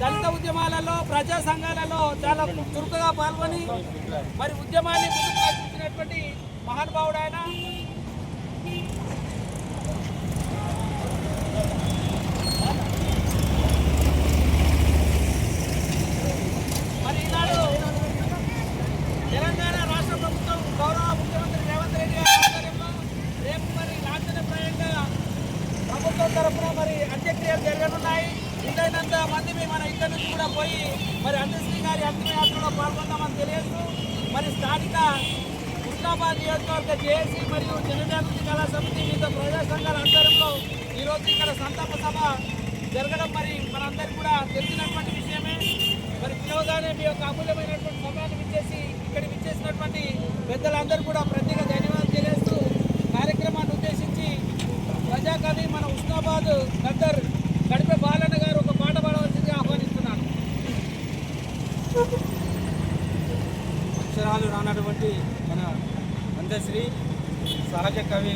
దళిత ఉద్యమాలలో ప్రజా సంఘాలలో చాలా చురుకుగా పాల్గొని మరి ఉద్యమాన్ని ముందుకు నడిపించినటువంటి మహానుభావుడు ఆయన. మరి ఈనాడు తెలంగాణ రాష్ట్ర ప్రభుత్వం గౌరవ ముఖ్యమంత్రి రేవంత్ రెడ్డి గారి ఆధ్వర్యంలో రేపు మరి లాంఛనప్రాయంగా ప్రభుత్వం తరఫున మరి అంత్యక్రియలు జరగనున్నాయి. వీలైనంత మంది మేము మన ఇక్కడి నుంచి కూడా పోయి మరి అంత్యశ్రీ గారి అంతిమయాత్రలో పాల్గొందామని తెలియజేస్తూ మరి స్థానిక హుస్నాబాద్ నియోజకవర్గ జేఏసీ మరియు జనజాగృతి కళా సమితి వివిధ ప్రజా సంఘాల ఆధ్వర్యంలో ఈరోజు ఇక్కడ సంతాప సభ జరగడం మరి మనందరికీ కూడా తెలిసినటువంటి విషయమే. మరి పిలవగానే మీ యొక్క అమూల్యమైనటువంటి సమయాన్ని విచ్చేసి ఇక్కడ విచ్చేసినటువంటి పెద్దలందరూ కూడా ప్రత్యేక ధన్యవాదాలు తెలియజేస్తూ కార్యక్రమాన్ని ఉద్దేశించి ప్రజాకవి మన హుస్నాబాద్ గద్దర్ గడిపే బాలన్న గారు ఒక పాట పాడవలసిందిగా ఆహ్వానిస్తున్నాను అక్షరాలు రానటువంటి మన అందశ్రీ అవి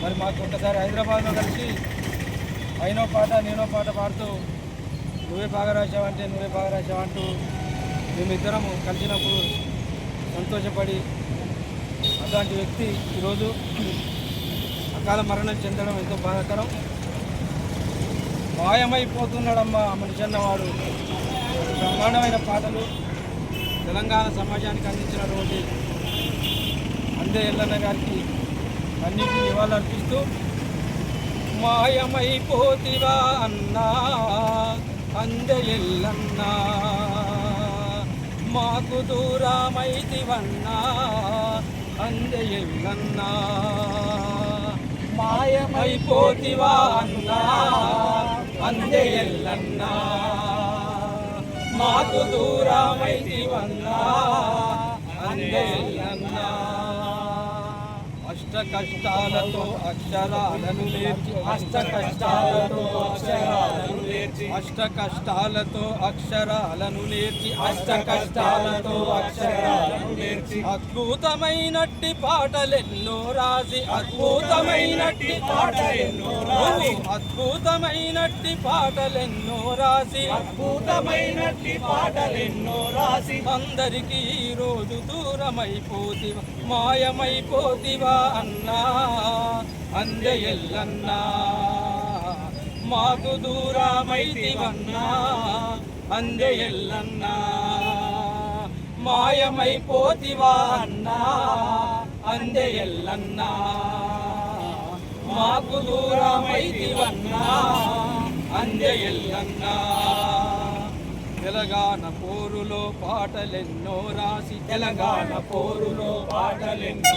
మరి మాకు ఒకసారి హైదరాబాద్లో కలిసి అయినో పాట నేనో పాట పాడుతూ నువ్వే బాగా రాసావంటే నువ్వే బాగా రాసావంటూ మేమిద్దరము కలిసినప్పుడు సంతోషపడి అలాంటి వ్యక్తి ఈరోజు అకాల మరణం చెందడం ఎంతో బాధాకరం. మాయమైపోతున్నాడమ్మా మనిషి అన్నవాడు బ్రహ్మాండమైన పాటలు తెలంగాణ సమాజానికి అందించిన అందే ఎల్లన్న గారికి అన్నింటినీ నివాళులర్పిస్తూ మాయమైపోతివా అన్నా అందే ఎల్లన్నా మాకు దూరమైతివన్నా అందే ఎల్లన్నా మాయమైపోతివా అన్నా అందే ఎల్లన్నా మాకు దూరమైతివన్నా అందే అందేలన్నా అష్ట కష్టాలతో అక్షరాలను నేర్చి అష్ట కష్టాలతో అక్షరాలను నేర్చి అష్ట కష్టాలతో అక్షరాలను నేర్చి అష్ట కష్టాలతో అక్షరాలను నేర్చి అద్భుతమైనట్టి పాటలెన్నో రాసి అద్భుతమైనట్టి పాటలెన్నో రాసి అద్భుతమైనట్టి పాటలెన్నో రాసి. అద్భుతమైనట్టి పాటలెన్నో రాసి. అందరికీ ఈ రోజు దూరమైపోతివా మాయమైపోతివా అన్నా. అందే ఎల్లన్నా మాకు దూరమైతివన్నా. అందే ఎల్లన్నా మాయమైపోతివా అన్నా. అందే ఎల్లన్నా మాకు దూరమైతివన్నా. అందే ఎల్లన్నా. తెలంగాణ పో పాటలెన్నో రాసి తెలంగాణ పోరులో పాటలెన్నో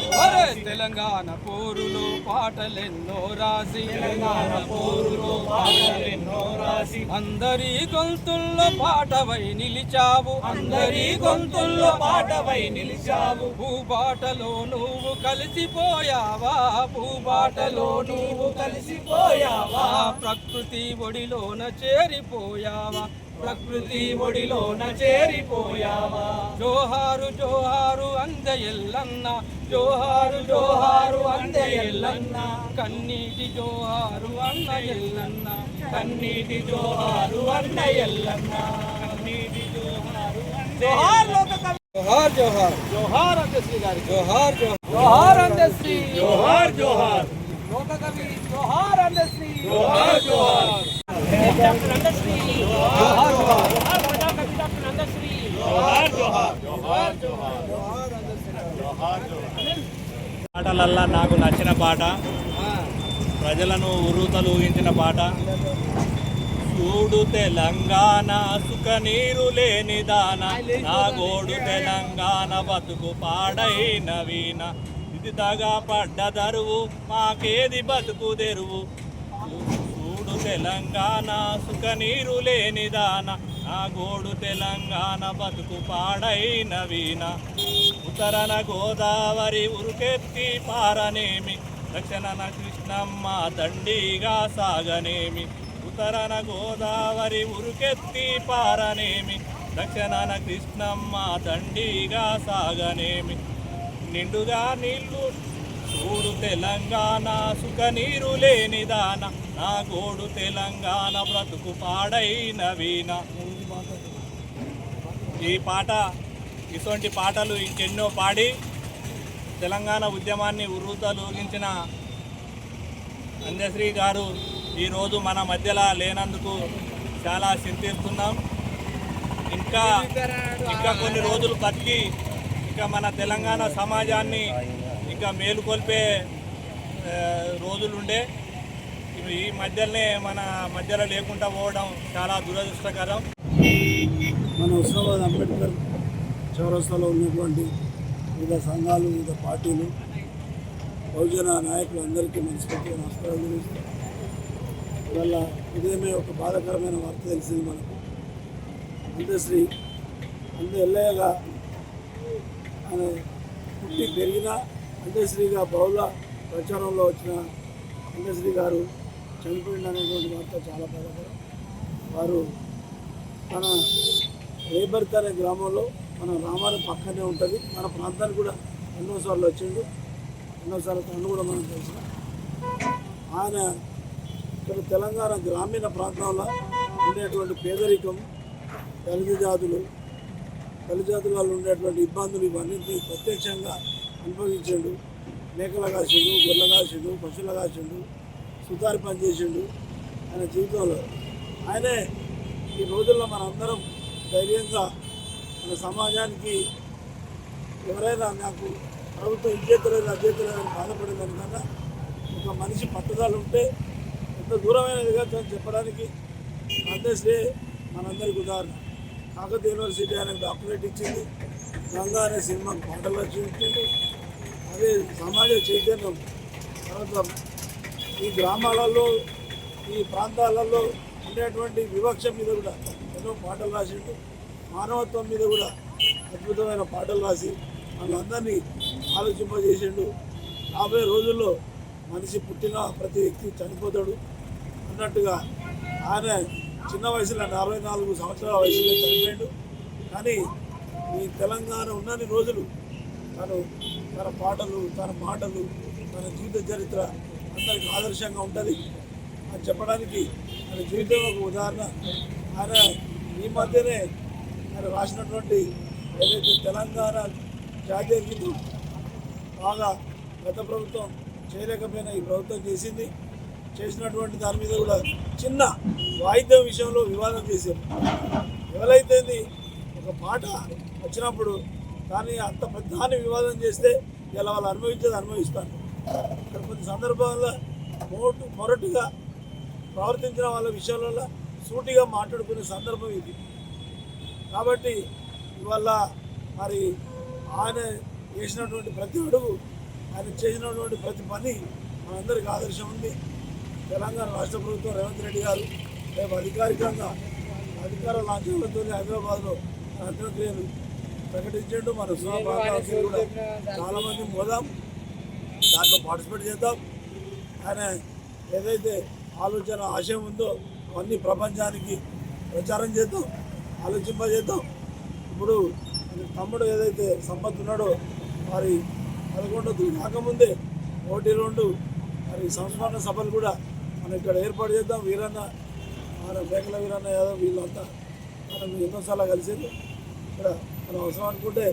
తెలంగాణ పోరులో పాటలెన్నో రాసి తెలంగాణ పోరులో పాటలెన్నో రాసి అందరి గొంతుల్లో పాటవై నిలిచావు. అందరి గొంతుల్లో పాటవై నిలిచావు. భూబాటలో నువ్వు కలిసిపోయావా? భూబాటలో నువ్వు కలిసిపోయావా? ప్రకృతి ఒడిలోన చేరిపోయావా? ప్రకృతి ఒడిలోన చేరిపోయావా? జోహారు జోహారు అంద ఎల్లన్న జోహారు జోహారు అంద ఎల్లన్న కన్నీటి జోహారు అన్న ఎల్లన్న కన్నీటి జోహారు అన్న ఎల్లన్న కన్నీటి జోహారు జోహార్ లోక జోహార్ జోహార్ జోహార్ అంత్యశ్రీ గారి జోహార్ జోహార్ జోహార్ అంత్యశ్రీ జోహార్ జోహార్. లోక కవి జోహార్ అంత్యశ్రీ జోహార్ జోహార్. పాటలల్లా నాకు నచ్చిన పాట. ప్రజలను ఉరుతలు ఊహించిన పాట. చూడు తెలంగాణ సుఖ నీరు లేని దాన. నా గోడు తెలంగాణ బతుకు పాడైన వీణ. ఇది తగా పడ్డ దరువు మాకేది బతుకు తెరువు? తెలంగాణ సుఖ నీరు లేని దాన నా గోడు తెలంగాణ బతుకు పాడైన వీణ. ఉత్తరన గోదావరి ఉరుకెత్తి పారనేమి దక్షిణన కృష్ణమ్మ దండిగా సాగనేమి. ఉత్తరన గోదావరి ఉరుకెత్తి పారనేమి దక్షిణన కృష్ణమ్మ దండిగా సాగనేమి. నిండుగా నీళ్ళు చూడు తెలంగాణ సుఖ నీరు లేనిదాన నా గోడు తెలంగాణ బ్రతుకు పాడైన వీణ. ఈ పాట ఇటువంటి పాటలు ఇంకెన్నో పాడి తెలంగాణ ఉద్యమాన్ని ఉర్రూతలూగించిన అందశ్రీ గారు ఈరోజు మన మధ్యలో లేనందుకు చాలా చింతిస్తున్నాం. ఇంకా ఇంకా కొన్ని రోజులు బతికి ఇంకా మన తెలంగాణ సమాజాన్ని ఇంకా మేలుకొల్పే ఆ, రోజులుండే. ఇవి ఈ మధ్యలోనే మన మధ్యలో లేకుండా పోవడం చాలా దురదృష్టకరం. మన హుస్నాబాద్ అంబేద్కర్ చౌరస్తాలో ఉన్నటువంటి వివిధ సంఘాలు వివిధ పార్టీలు బహుజన నాయకులు అందరికీ మనస్ఫూర్తిగా నమస్కారాలు ఇవాళ ఉదయమే ఒక బాధాకరమైన వార్త తెలిసింది మనకు. అంతశ్రీ అంత ఎల్లయ్యగా ఆయన పుట్టి పెరిగిన అంత్యశ్రీగా బహుళ ప్రచారంలో వచ్చిన అంత్యశ్రీ గారు చనిపోయింది అనేటువంటి వార్త చాలా బాధాకరం. వారు మన రేబర్త్ అనే గ్రామంలో మన రామారం పక్కనే ఉంటుంది. మన ప్రాంతానికి కూడా ఎన్నోసార్లు వచ్చిండు. ఎన్నోసార్లు తను కూడా మనం తెలిసిన. ఆయన ఇక్కడ తెలంగాణ గ్రామీణ ప్రాంతంలో ఉండేటువంటి పేదరికం దళిత జాతులు దళిత జాతుల వాళ్ళు ఉండేటువంటి ఇబ్బందులు ఇవన్నీ ప్రత్యక్షంగా అనుభవించాడు. మేకల కాసిండు గొర్రెల కాసిండు పశువుల కాసిండు సుతారి పనిచేసిండు ఆయన జీవితంలో. ఆయనే ఈ రోజుల్లో మనందరం ధైర్యంగా మన సమాజానికి ఎవరైనా నాకు ప్రభుత్వం ఇచ్చేతలేదు అధ్యతలేదని అని బాధపడేదానికన్నా ఒక మనిషి పట్టుదల ఉంటే ఎంత దూరమైనది కాదు చెప్పడానికి అందేస్తే మనందరికి ఉదాహరణ. కాకతీయ యూనివర్సిటీ అనే డాక్టరేట్ ఇచ్చింది. గంగా అనే సినిమాకు పాటలు రచించింది అదే సమాజ చైతన్యం. తర్వాత ఈ గ్రామాలలో ఈ ప్రాంతాలలో ఉండేటువంటి వివక్ష మీద కూడా ఎన్నో పాటలు రాసిండు. మానవత్వం మీద కూడా అద్భుతమైన పాటలు రాసి వాళ్ళందరినీ ఆలోచింపజేసిండు. రాబోయే రోజుల్లో మనిషి పుట్టిన ప్రతి వ్యక్తి చనిపోతాడు అన్నట్టుగా ఆయన చిన్న వయసులో అరవై నాలుగు సంవత్సరాల వయసులో చనిపోయాడు. కానీ ఈ తెలంగాణ ఉన్నన్ని రోజులు తను తన పాటలు తన మాటలు తన జీవిత చరిత్ర అందరికి ఆదర్శంగా ఉంటుంది. అని చెప్పడానికి ఆయన జీవితంలో ఒక ఉదాహరణ. ఆయన ఈ మధ్యనే ఆయన రాసినటువంటి ఏదైతే తెలంగాణ జాతీయ గీతం బాగా గత ప్రభుత్వం చేయలేకపోయినా ఈ ప్రభుత్వం చేసింది. చేసినటువంటి దాని మీద కూడా చిన్న వాయిద్యం విషయంలో వివాదం చేశారు. ఎవరైతే ఒక పాట వచ్చినప్పుడు కానీ అంత పెద్ద వివాదం చేస్తే ఇలా వాళ్ళు అనుభవించేది అనుభవిస్తాను ఇక్కడ కొన్ని సందర్భాల్లో మోటు మొరటుగా ప్రవర్తించిన వాళ్ళ విషయాలలో సూటిగా మాట్లాడుకునే సందర్భం ఇది. కాబట్టి ఇవాళ మరి ఆయన చేసినటువంటి ప్రతి అడుగు ఆయన చేసినటువంటి ప్రతి పని మనందరికీ ఆదర్శం ఉంది. తెలంగాణ రాష్ట్ర ప్రభుత్వం రేవంత్ రెడ్డి గారు రేపు అధికారికంగా అధికార లాంఛనాలతో హైదరాబాద్లో అంత్యక్రియలు ప్రకటించాడు. మన ఉస్మానాబాద్ కూడా చాలామంది పోదాం. దాంట్లో పార్టిసిపేట్ చేద్దాం. ఆయన ఏదైతే ఆలోచన ఆశయం ఉందో అవన్నీ ప్రపంచానికి ప్రచారం చేద్దాం ఆలోచింపజేద్దాం. ఇప్పుడు తమ్ముడు ఏదైతే సంపత్ ఉన్నాడో మరి పదకొండో తేదీ కాకముందే ఒకటి రెండు మరి సంస్మరణ సభలు కూడా మనం ఇక్కడ ఏర్పాటు చేద్దాం. వీరన్న మన మేకల వీరన్న యాదవ్ వీళ్ళంతా మనం ఎన్నోసార్లు కలిసేది ఇక్కడ మనం అవసరం అనుకుంటే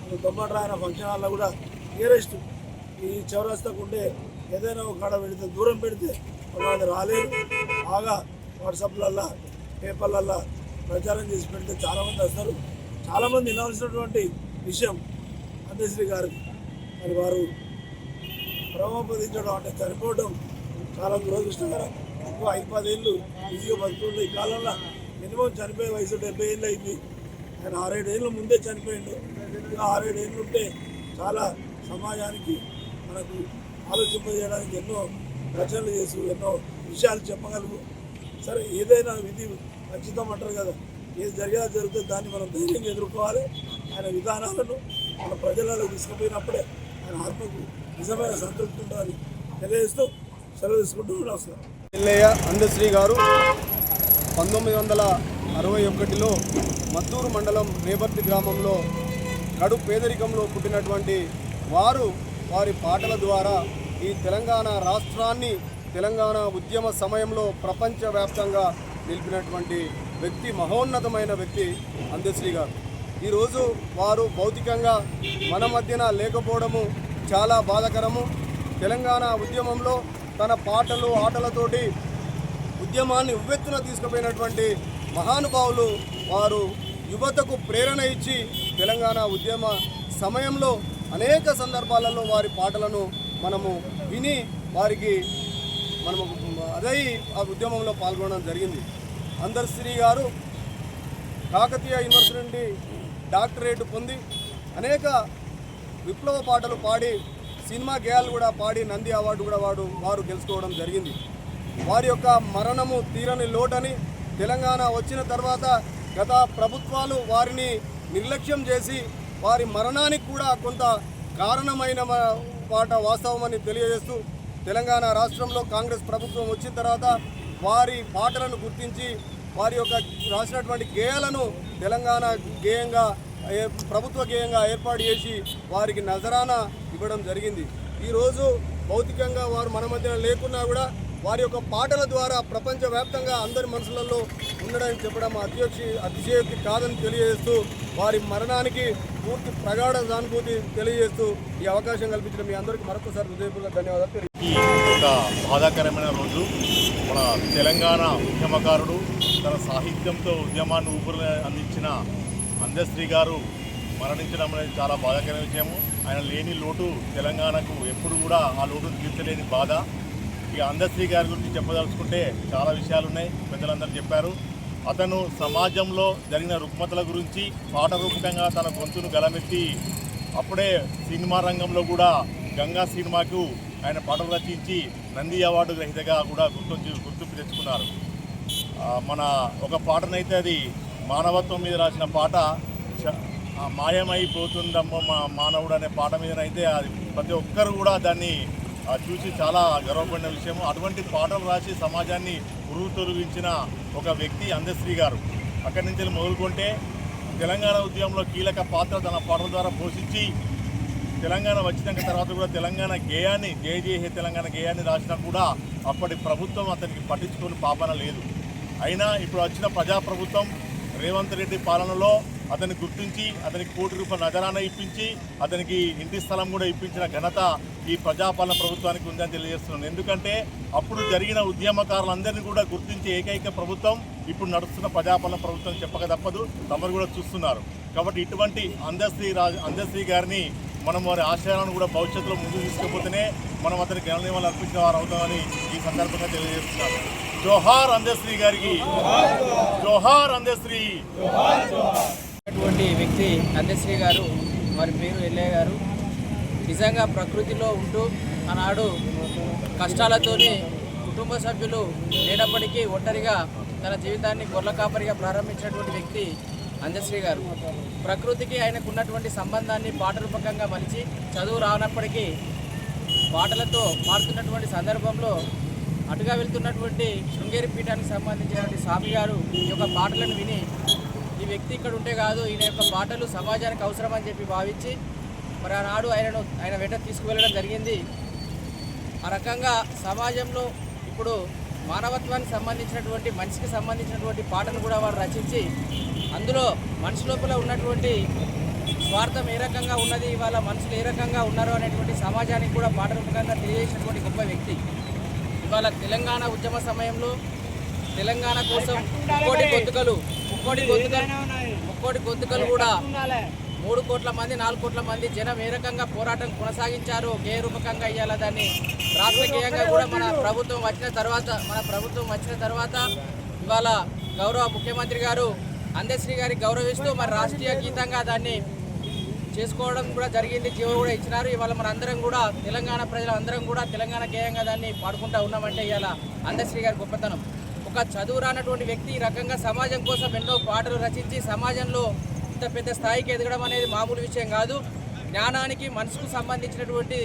మన తొమ్మట ఆయన ఫంక్షన్ హాల్లో కూడా నియరెస్ట్ ఈ చౌరస్తాకు ఉండే ఏదైనా ఒక కాడ పెడితే దూరం పెడితే వాళ్ళు రాలేదు. బాగా వాట్సాప్లల్లా పేపర్లల్లో ప్రచారం చేసి పెడితే చాలామంది వస్తారు. చాలామంది వినవలసినటువంటి విషయం అందశ్రీ గారికి. మరి వారు ప్రమోపదించడం అంటే చనిపోవడం చాలా దురదృష్టకరం. ఎక్కువ ఐదు పదేళ్ళు ఈజీగా బతుకుండే ఈ కాలంలో మినిమం చనిపోయే వయసు డెబ్బై ఏళ్ళు అయింది. ఆయన ఆరేడేళ్ళ ముందే చనిపోయిండు. ఆరేడేళ్ళు ఉంటే చాలా సమాజానికి మనకు ఆలోచింపజేయడానికి ఎన్నో రచనలు చేసి ఎన్నో విషయాలు చెప్పగలవు సరే ఏదైనా విధి ఖచ్చితం అంటారు కదా. ఏది జరిగేదా జరిగితే దాన్ని మనం ధైర్యంగా ఎదుర్కోవాలి. ఆయన విధానాలను మన ప్రజలలో తీసుకుపోయినప్పుడే ఆయన ఆత్మకు నిజమైన సంతృప్తి ఉండాలని తెలియజేస్తూ సెలవు తీసుకుంటూ నమస్కారం. ఎల్లయ్య అందశ్రీ గారు పంతొమ్మిది వందల అరవై ఒకటిలో మద్దూరు మండలం రేపర్తి గ్రామంలో కడు పేదరికంలో పుట్టినటువంటి వారు వారి పాటల ద్వారా ఈ తెలంగాణ రాష్ట్రాన్ని తెలంగాణ ఉద్యమ సమయంలో ప్రపంచవ్యాప్తంగా నిలిపినటువంటి వ్యక్తి మహోన్నతమైన వ్యక్తి అందశ్రీ గారు. ఈరోజు వారు భౌతికంగా మన మధ్యన లేకపోవడము చాలా బాధాకరము. తెలంగాణ ఉద్యమంలో తన పాటలు ఆటలతోటి ఉద్యమాన్ని ఉవ్వెత్తున తీసుకుపోయినటువంటి మహానుభావులు వారు యువతకు ప్రేరణ ఇచ్చి తెలంగాణ ఉద్యమ సమయంలో అనేక సందర్భాలలో వారి పాటలను మనము విని వారికి మనము అదై ఆ ఉద్యమంలో పాల్గొనడం జరిగింది. అందర్శ్రీ గారు కాకతీయ యూనివర్సిటీ నుండి డాక్టరేట్ పొంది అనేక విప్లవ పాటలు పాడి సినిమా గేయాలు కూడా పాడి నంది అవార్డు కూడా వాడు వారు గెలుచుకోవడం జరిగింది. వారి యొక్క మరణము తీరని లోటని తెలంగాణ వచ్చిన తర్వాత గత ప్రభుత్వాలు వారిని నిర్లక్ష్యం చేసి వారి మరణానికి కూడా కొంత కారణమైన పాట వాస్తవమని తెలియజేస్తూ తెలంగాణ రాష్ట్రంలో కాంగ్రెస్ ప్రభుత్వం వచ్చిన తర్వాత వారి పాటలను గుర్తించి వారి యొక్క రాసినటువంటి గేయాలను తెలంగాణ గేయంగా ఏ- ప్రభుత్వ గేయంగా ఏర్పాటు చేసి వారికి నజరానా ఇవ్వడం జరిగింది. ఈరోజు భౌతికంగా వారు మన మధ్యన లేకున్నా కూడా వారి యొక్క పాటల ద్వారా ప్రపంచవ్యాప్తంగా అందరి మనసులలో ఉండడానికి చెప్పడం అత్యోక్షి అతిశయోక్తి కాదని తెలియజేస్తూ వారి మరణానికి పూర్తి ప్రగాఢ సానుభూతి తెలియజేస్తూ ఈ అవకాశం కల్పించిన మీ అందరికీ మరొకసారి హృదయపూర్వక ధన్యవాదాలు ఒక బాధాకరమైన రోజు. మన తెలంగాణ ఉద్యమకారుడు తన సాహిత్యంతో ఉద్యమాన్ని ఊపిరి అందించిన అందశ్రీ గారు మరణించడం అనేది చాలా బాధాకరమైన విషయము. ఆయన లేని లోటు తెలంగాణకు ఎప్పుడు కూడా ఆ లోటును తీర్చలేని బాధ. ఇక అందశ్రీ గారి గురించి చెప్పదలుచుకుంటే చాలా విషయాలు ఉన్నాయి పెద్దలందరూ చెప్పారు. అతను సమాజంలో జరిగిన రుగ్మతల గురించి పాట రూపకంగా తన గొంతును గలమెత్తి అప్పుడే సినిమా రంగంలో కూడా గంగా సినిమాకు ఆయన పాటలు రచించి నంది అవార్డు గ్రహీతగా కూడా గుర్తించి గుర్తింపు తెచ్చుకున్నారు. మన ఒక పాటనైతే అది మానవత్వం మీద రాసిన పాట మాయమైపోతుందమ్మ మా మానవుడు అనే పాట మీదనైతే అది ప్రతి ఒక్కరు కూడా దాన్ని చూసి చాలా గర్వపడిన విషయం అటువంటి పాటలు రాసి సమాజాన్ని ఉరుగు తొలగించిన ఒక వ్యక్తి అందశ్రీ గారు. అక్కడి నుంచి మొదలుకుంటే తెలంగాణ ఉద్యమంలో కీలక పాత్ర తన పాటల ద్వారా పోషించి తెలంగాణ వచ్చినాక తర్వాత కూడా తెలంగాణ గేయాన్ని జేజేహే తెలంగాణ గేయాన్ని రాసినా కూడా అప్పటి ప్రభుత్వం అతనికి పట్టించుకొని పాపన లేదు. అయినా ఇప్పుడు వచ్చిన ప్రజాప్రభుత్వం రేవంత్ రెడ్డి పాలనలో అతన్ని గుర్తించి అతనికి కోటి రూపాయల నజరాన ఇప్పించి అతనికి ఇంటి స్థలం కూడా ఇప్పించిన ఘనత ఈ ప్రజాపాలన ప్రభుత్వానికి ఉందని తెలియజేస్తున్నాను. ఎందుకంటే అప్పుడు జరిగిన ఉద్యమకారులందరినీ కూడా గుర్తించే ఏకైక ప్రభుత్వం ఇప్పుడు నడుస్తున్న ప్రజాపాలన ప్రభుత్వం చెప్పక తప్పదు. తమరు కూడా చూస్తున్నారు. కాబట్టి ఇటువంటి అందశ్రీ రాజు అందశ్రీ గారిని మనం వారి ఆశయాలను కూడా భవిష్యత్తులో ముందుకు తీసుకుపోతేనే మనం అతని ఘననియమాలు అర్పించిన వారు అవుతామని ఈ సందర్భంగా తెలియజేస్తున్నారు జోహార్ అందశ్రీ గారికి జోహార్ అందశ్రీ అటువంటి వ్యక్తి అందశ్రీ గారు వారి పేరు ఎల్లయ్య గారు. నిజంగా ప్రకృతిలో ఉంటూ ఆనాడు కష్టాలతోని కుటుంబ సభ్యులు లేనప్పటికీ ఒంటరిగా తన జీవితాన్ని గొర్రె కాపరిగా ప్రారంభించినటువంటి వ్యక్తి అందశ్రీ గారు. ప్రకృతికి ఆయనకు ఉన్నటువంటి సంబంధాన్ని పాట రూపకంగా మలిచి చదువు రానప్పటికీ పాటలతో పాడుతున్నటువంటి సందర్భంలో అటుగా వెళ్తున్నటువంటి శృంగేరి పీఠానికి సంబంధించినటువంటి స్వామి గారు ఈ యొక్క పాటలను విని వ్యక్తి ఇక్కడ ఉంటే కాదు ఈయన యొక్క పాటలు సమాజానికి అవసరం అని చెప్పి భావించి మరి ఆనాడు ఆయనను ఆయన వెంట తీసుకువెళ్ళడం జరిగింది. ఆ రకంగా సమాజంలో ఇప్పుడు మానవత్వానికి సంబంధించినటువంటి మనిషికి సంబంధించినటువంటి పాటను కూడా వారు రచించి అందులో మనిషి లోపల ఉన్నటువంటి స్వార్థం ఏ రకంగా ఉన్నది ఇవాళ మనుషులు ఏ రకంగా ఉన్నారు అనేటువంటి సమాజానికి కూడా పాట రూపకంగా తెలియజేసినటువంటి గొప్ప వ్యక్తి. ఇవాళ తెలంగాణ ఉద్యమ సమయంలో తెలంగాణ కోసం కోటి గొంతుకలు ముక్కోటి గొంతుకలు ముక్కోటి గొంతుకలు కూడా మూడు కోట్ల మంది నాలుగు కోట్ల మంది జనం ఏ రకంగా పోరాటం కొనసాగించారో గేయ రూపకంగా ఇవ్వాల దాన్ని రాష్ట్రీయంగా కూడా మన ప్రభుత్వం వచ్చిన తర్వాత మన ప్రభుత్వం వచ్చిన తర్వాత ఇవాళ గౌరవ ముఖ్యమంత్రి గారు అందశ్రీ గారికి గౌరవిస్తూ మరి రాష్ట్రీయ గీతంగా దాన్ని చేసుకోవడం కూడా జరిగింది జీవో కూడా ఇచ్చినారు. ఇవాళ మన అందరం కూడా తెలంగాణ ప్రజలందరం కూడా తెలంగాణ గేయంగా దాన్ని పాడుకుంటా ఉన్నామంటే ఇవాళ అందశ్రీ గారి గొప్పతనం. ఒక చదువు రానటువంటి వ్యక్తి ఈ రకంగా సమాజం కోసం ఎన్నో పాటలు రచించి సమాజంలో ఇంత పెద్ద స్థాయికి ఎదగడం అనేది మామూలు విషయం కాదు. జ్ఞానానికి మనసుకు సంబంధించినటువంటి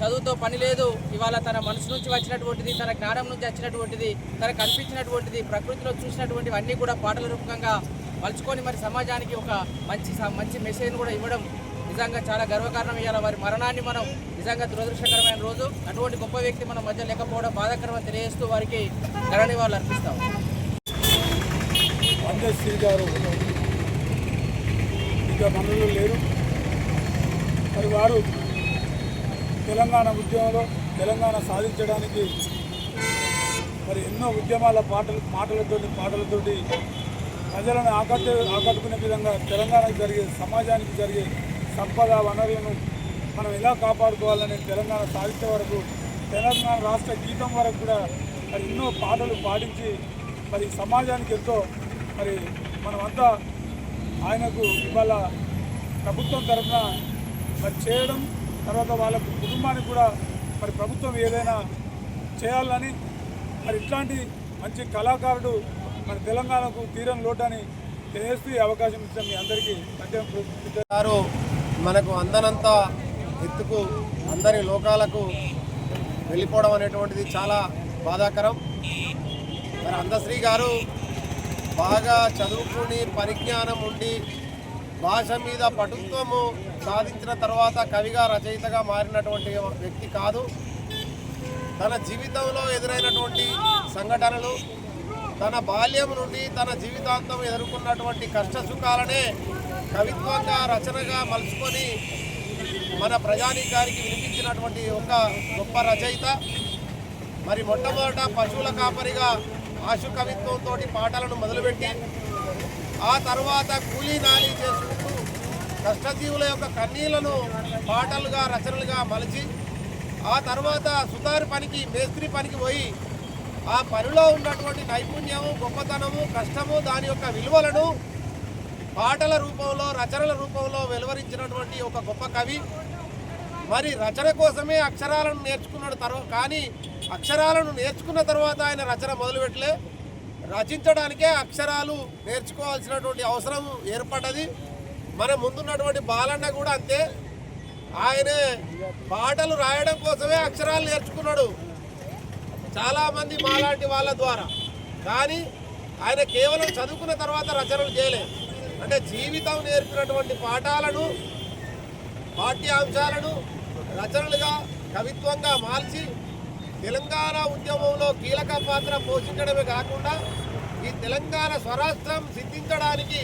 చదువుతో పని లేదు. ఇవాళ తన మనసు నుంచి వచ్చినటువంటిది తన జ్ఞానం నుంచి వచ్చినటువంటిది తనకు కనిపించినటువంటిది ప్రకృతిలో చూసినటువంటివి అన్నీ కూడా పాటల రూపకంగా మలుచుకొని మరి సమాజానికి ఒక మంచి మంచి మెసేజ్ కూడా ఇవ్వడం నిజంగా చాలా గర్వకారణం. ఇవాళ వారి మరణాన్ని మనం నిజంగా దురదృష్టకరమైన రోజు. అటువంటి గొప్ప వ్యక్తి మన మధ్య లేకపోవడం బాధాకరమని తెలియజేస్తూ వారికి ఘన నివాళులు అర్పిస్తాం. అందశ్రీ గారు ఇంకా మనలో లేరు. మరి వారు తెలంగాణ ఉద్యమంలో తెలంగాణ సాధించడానికి మరి ఎన్నో ఉద్యమాల పాటలు మాటలతోటి పాటలతోటి ప్రజలను ఆకట్టు ఆకట్టుకునే విధంగా తెలంగాణకు జరిగే సమాజానికి జరిగే సంపద వనరులను మనం ఎలా కాపాడుకోవాలని తెలంగాణ సాహిత్యం వరకు తెలంగాణ రాష్ట్ర గీతం వరకు కూడా మరి ఎన్నో పాటలు పాటించి మరి సమాజానికి ఎంతో మరి మనమంతా ఆయనకు ఇవాళ ప్రభుత్వం తరఫున మరి చేయడం తర్వాత వాళ్ళ కుటుంబానికి కూడా మరి ప్రభుత్వం ఏదైనా చేయాలని మరి ఇట్లాంటి మంచి కళాకారుడు మరి తెలంగాణకు తీరం లోటని తెలియజేస్తూ అవకాశం ఇచ్చిన మీ అందరికీ. ప్రత్యేక గారు మనకు అందనంతా ఎత్తుకు అందరి లోకాలకు వెళ్ళిపోవడం అనేటువంటిది చాలా బాధాకరం. మరి అందశ్రీ గారు బాగా చదువుకుని పరిజ్ఞానం ఉండి భాష మీద పటుత్వము సాధించిన తర్వాత కవిగా రచయితగా మారినటువంటి వ్యక్తి కాదు. తన జీవితంలో ఎదురైనటువంటి సంఘటనలు తన బాల్యం నుండి తన జీవితాంతం ఎదుర్కొన్నటువంటి కష్ట సుఖాలనే కవిత్వంగా రచనగా మలుచుకొని మన ప్రజానీకానికి వినిపించినటువంటి ఒక గొప్ప రచయిత. మరి మొట్టమొదట పశువుల కాపరిగా ఆశు కవిత్వంతో పాటలను మొదలుపెట్టి ఆ తర్వాత కూలీ నాలి చేసుకుంటూ కష్టజీవుల యొక్క కన్నీళ్ళను పాటలుగా రచనలుగా మలిచి ఆ తర్వాత సుతారు పనికి మేస్త్రి పనికి పోయి ఆ పనిలో ఉన్నటువంటి నైపుణ్యము గొప్పతనము కష్టము దాని యొక్క విలువలను పాటల రూపంలో రచనల రూపంలో వెలువరించినటువంటి ఒక గొప్ప కవి. మరి రచన కోసమే అక్షరాలను నేర్చుకున్నాడు తర్వాత కానీ అక్షరాలను నేర్చుకున్న తర్వాత ఆయన రచన మొదలుపెట్టలే. రచించడానికే అక్షరాలు నేర్చుకోవాల్సినటువంటి అవసరం ఏర్పడ్డది. మన ముందున్నటువంటి బాలన్న కూడా అంతే. ఆయనే పాటలు రాయడం కోసమే అక్షరాలు నేర్చుకున్నాడు. చాలామంది మాలాంటి వాళ్ళ ద్వారా. కానీ ఆయన కేవలం చదువుకున్న తర్వాత రచనలు చేయలే. అంటే జీవితం నేర్పినటువంటి పాఠాలను పాఠ్యాంశాలను రచనలుగా కవిత్వంగా మార్చి తెలంగాణ ఉద్యమంలో కీలక పాత్ర పోషించడమే కాకుండా ఈ తెలంగాణ స్వరాష్ట్రం సిద్ధించడానికి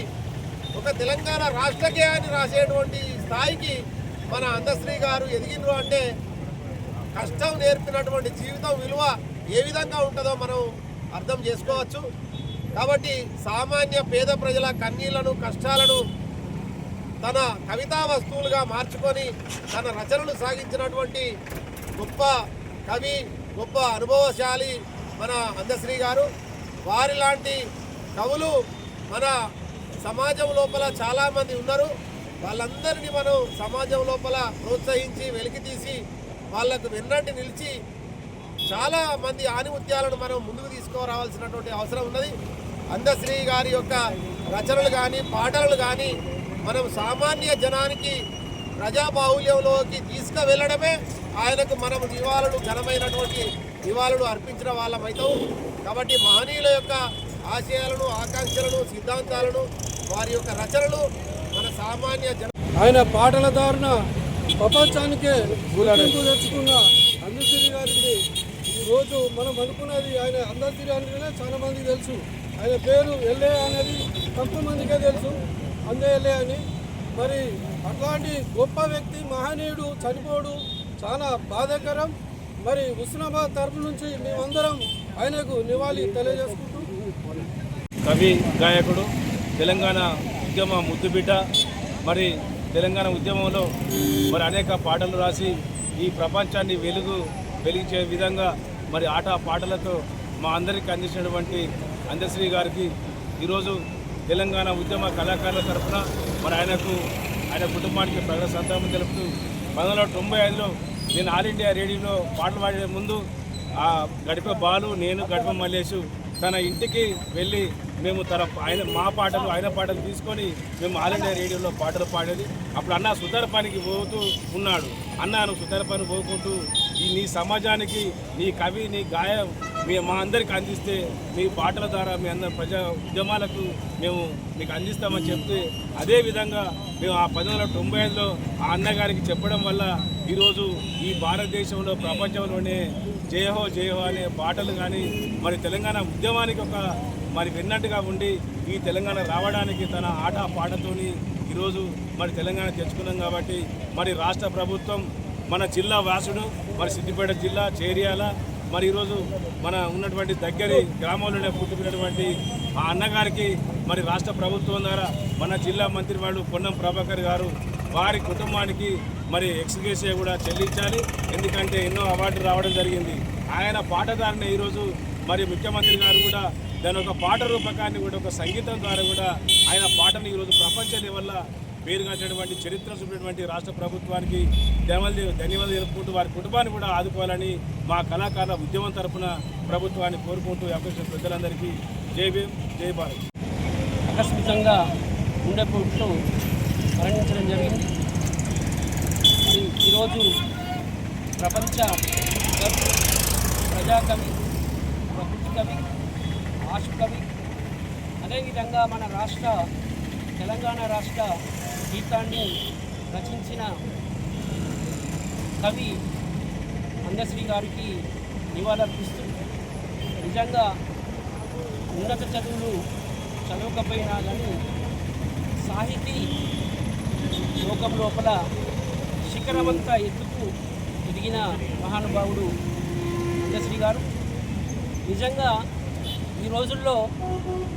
ఒక తెలంగాణ రాష్ట్రకేయాన్ని రాసేటువంటి స్థాయికి మన అందశ్రీ గారు ఎదిగినరు అంటే కష్టం నేర్పినటువంటి జీవితం విలువ ఏ విధంగా ఉంటుందో మనం అర్థం చేసుకోవచ్చు. కాబట్టి సామాన్య పేద ప్రజల కన్నీళ్ళను కష్టాలను తన కవితా వస్తువులుగా మార్చుకొని తన రచనలు సాగించినటువంటి గొప్ప కవి గొప్ప అనుభవశాలి మన అందశ్రీ గారు. వారి లాంటి కవులు మన సమాజం లోపల చాలామంది ఉన్నారు. వాళ్ళందరినీ మనం సమాజం లోపల ప్రోత్సహించి వెలికితీసి వాళ్ళకు వెన్నంటి నిలిచి చాలా మంది ఆనిముత్యాలను మనం ముందుకు తీసుకురావాల్సినటువంటి అవసరం ఉన్నది. అందశ్రీ గారి యొక్క రచనలు కానీ పాటలు కానీ మనం సామాన్య జనానికి ప్రజాబాహుల్యంలోకి తీసుకువెళ్ళడమే ఆయనకు మనం నివాళులు ఘనమైనటువంటి నివాళులు అర్పించిన వాళ్ళమైతాం కాబట్టి మహనీయుల యొక్క ఆశయాలను ఆకాంక్షలను సిద్ధాంతాలను వారి యొక్క రచనలు మన సామాన్య జన ఆయన పాటల దారుణ ప్రపంచానికే గుర్తింపు తెచ్చుకున్న అందశ్రీ గారికి ఈరోజు మనం అనుకున్నది ఆయన అందశ్రీ అంటేనే చాలా మందికి తెలుసు. ఆయన పేరు ఎల్లే అనేది తక్కువ మందికే తెలుసు. అందే అని. మరి అట్లాంటి గొప్ప వ్యక్తి మహనీయుడు చనిపోడు చాలా బాధాకరం. మరి హుస్నాబాద్ తరపు నుంచి మేమందరం ఆయనకు నివాళి తెలియజేసుకుంటూ. కవి గాయకుడు తెలంగాణ ఉద్యమ ముద్దుబిడ్డ. మరి తెలంగాణ ఉద్యమంలో మరి అనేక పాటలు రాసి ఈ ప్రపంచాన్ని వెలుగు వెలిగించే విధంగా మరి ఆట పాటలతో మా అందరికీ అందించినటువంటి అందశ్రీ గారికి ఈరోజు తెలంగాణ ఉద్యమ కళాకారుల తరఫున మరి ఆయనకు ఆయన కుటుంబానికి ప్రజల సంతాపం తెలుపుతూ పంతొమ్మిది వందల తొంభై ఐదులో నేను ఆల్ ఇండియా రేడియోలో పాటలు పాడే ముందు ఆ గడిప బాలు నేను గడిప మల్లేషు తన ఇంటికి వెళ్ళి మేము తన ఆయన మా పాటలు ఆయన పాటలు తీసుకొని మేము ఆల్ ఇండియా రేడియోలో పాటలు పాడేది. అప్పుడు అన్న సుతార పనికి పోతూ ఉన్నాడు. అన్న నువ్వు సుతార పని పోకుంటూ ఈ నీ సమాజానికి నీ కవి నీ గాయ మీ మా అందరికి అందిస్తే మీ పాటల ద్వారా మీ అందరి ప్రజా ఉద్యమాలకు మేము మీకు అందిస్తామని చెప్తే అదే విధంగా మేము ఆ పంతొమ్మిది వందల తొంభై ఐదులో ఆ అన్నగారికి చెప్పడం వల్ల ఈరోజు ఈ భారతదేశంలో ప్రపంచంలోనే జయహో జయహో అనే పాటలు కానీ మరి తెలంగాణ ఉద్యమానికి ఒక మరి విన్నట్టుగా ఉండి ఈ తెలంగాణ రావడానికి తన ఆట పాటతోని ఈరోజు మరి తెలంగాణ తెచ్చుకున్నాం కాబట్టి మరి రాష్ట్ర ప్రభుత్వం మన జిల్లా వాసుడు మరి సిద్దిపేట జిల్లా చేరియాల మరి ఈరోజు మన ఉన్నటువంటి దగ్గరి గ్రామంలోనే పుట్టుకున్నటువంటి ఆ అన్నగారికి మరి రాష్ట్ర ప్రభుత్వం ద్వారా మన జిల్లా మంత్రి వాళ్ళు పొన్నం ప్రభాకర్ గారు వారి కుటుంబానికి మరి ఎక్స్గ్రేషియా కూడా చెల్లించాలి. ఎందుకంటే ఎన్నో అవార్డులు రావడం జరిగింది. ఆయన పాటదారిని ఈరోజు మరి ముఖ్యమంత్రి గారు కూడా దాని ఒక పాట రూపకాన్ని కూడా ఒక సంగీతం ద్వారా కూడా ఆయన పాటను ఈరోజు ప్రపంచ వల్ల పేరుగాంచినటువంటి చరిత్ర చూపినటువంటి రాష్ట్ర ప్రభుత్వానికి ధన్యవాదాలు ధన్యవాదాలు తెలుపుకుంటూ వారి కుటుంబాన్ని కూడా ఆదుకోవాలని మా కళాకారుల ఉద్యమం తరపున ప్రభుత్వాన్ని కోరుకుంటూ ఈ అవకాశం ప్రజలందరికీ జై భీం జై భారత్. ఆకస్మికంగా గుండెపోటుతో మరణించడం జరిగింది. మరి ఈరోజు ప్రపంచ ప్రజాకవి ప్రకృతి కవి ఆశు కవి అదేవిధంగా మన రాష్ట్ర తెలంగాణ రాష్ట్ర గీతాన్ని రచించిన కవి అందశ్రీ గారికి నివాళులర్పిస్తూ నిజంగా ఉన్నత చదువులు చదవకపోయినా కానీ సాహితీ లోకం లోపల శిఖరమంతా ఎత్తుకు ఎదిగిన మహానుభావుడు అందశ్రీ గారు. నిజంగా ఈ రోజుల్లో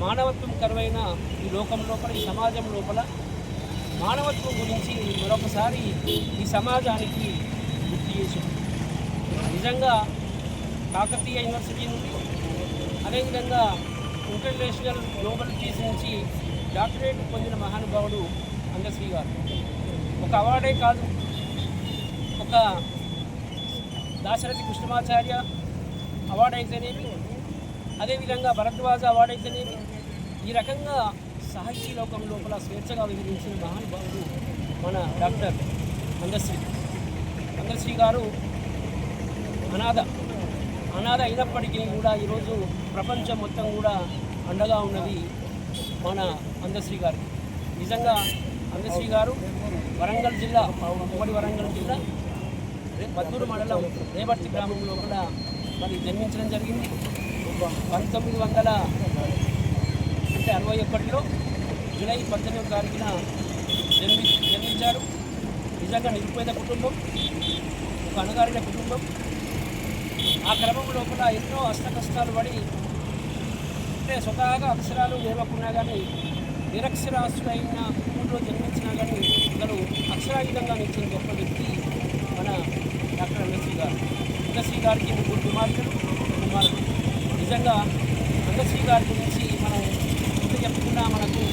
మానవత్వం కరువైన ఈ లోకం లోపల ఈ సమాజం లోపల మానవత్వం గురించి మరొకసారి ఈ సమాజానికి గుర్తు చేసి నిజంగా కాకతీయ యూనివర్సిటీ నుండి అదేవిధంగా ఇంటర్నేషనల్ గ్లోబల్ పీస్ నుంచి డాక్టరేట్ పొందిన మహానుభావుడు అందశ్రీ గారు ఒక అవార్డే కాదు ఒక దాశరథి కృష్ణమాచార్య అవార్డు అయితేనేమి అదేవిధంగా భరద్వాజ అవార్డు అయితేనేమి ఈ రకంగా సాహితీ లోకం లోపల స్వేచ్ఛగా వివరించిన మహానుభావుడు మన డాక్టర్ అందశ్రీ అందశ్రీ గారు అనాథ అనాథ అయినప్పటికీ కూడా ఈరోజు ప్రపంచం మొత్తం కూడా అండగా ఉన్నది మన అందశ్రీ గారు నిజంగా అందశ్రీ గారు వరంగల్ జిల్లా ఉమ్మడి వరంగల్ జిల్లా మద్దూరు మండలం రేపర్తి గ్రామంలో కూడా మరి జన్మించడం జరిగింది. పంతొమ్మిది వందల అంటే అరవై ఒకటిలో జూలై పద్దెనిమిది తారీఖున జన్మి జన్మించారు. నిజంగా నిరుపేద కుటుంబం ఒక అణగారిన కుటుంబం. ఆ క్రమం లోపల ఎన్నో అష్టకష్టాలు పడి అంటే స్వతహాగా అక్షరాలు లేవకున్నా కానీ నిరక్షరాస్తుడైన ఊళ్ళో జన్మించినా కానీ ఇతను అక్షరాయుధంగా నిలిచిన గొప్ప వ్యక్తి మన డాక్టర్ అంగశ్రీ గారు. అంగశ్రీ గారికి ముగ్గురు కుమార్తెలు కుమారుడు నిజంగా అంగశ్రీ గారికి ಪೂರ್ಣ ಮಾಡಲು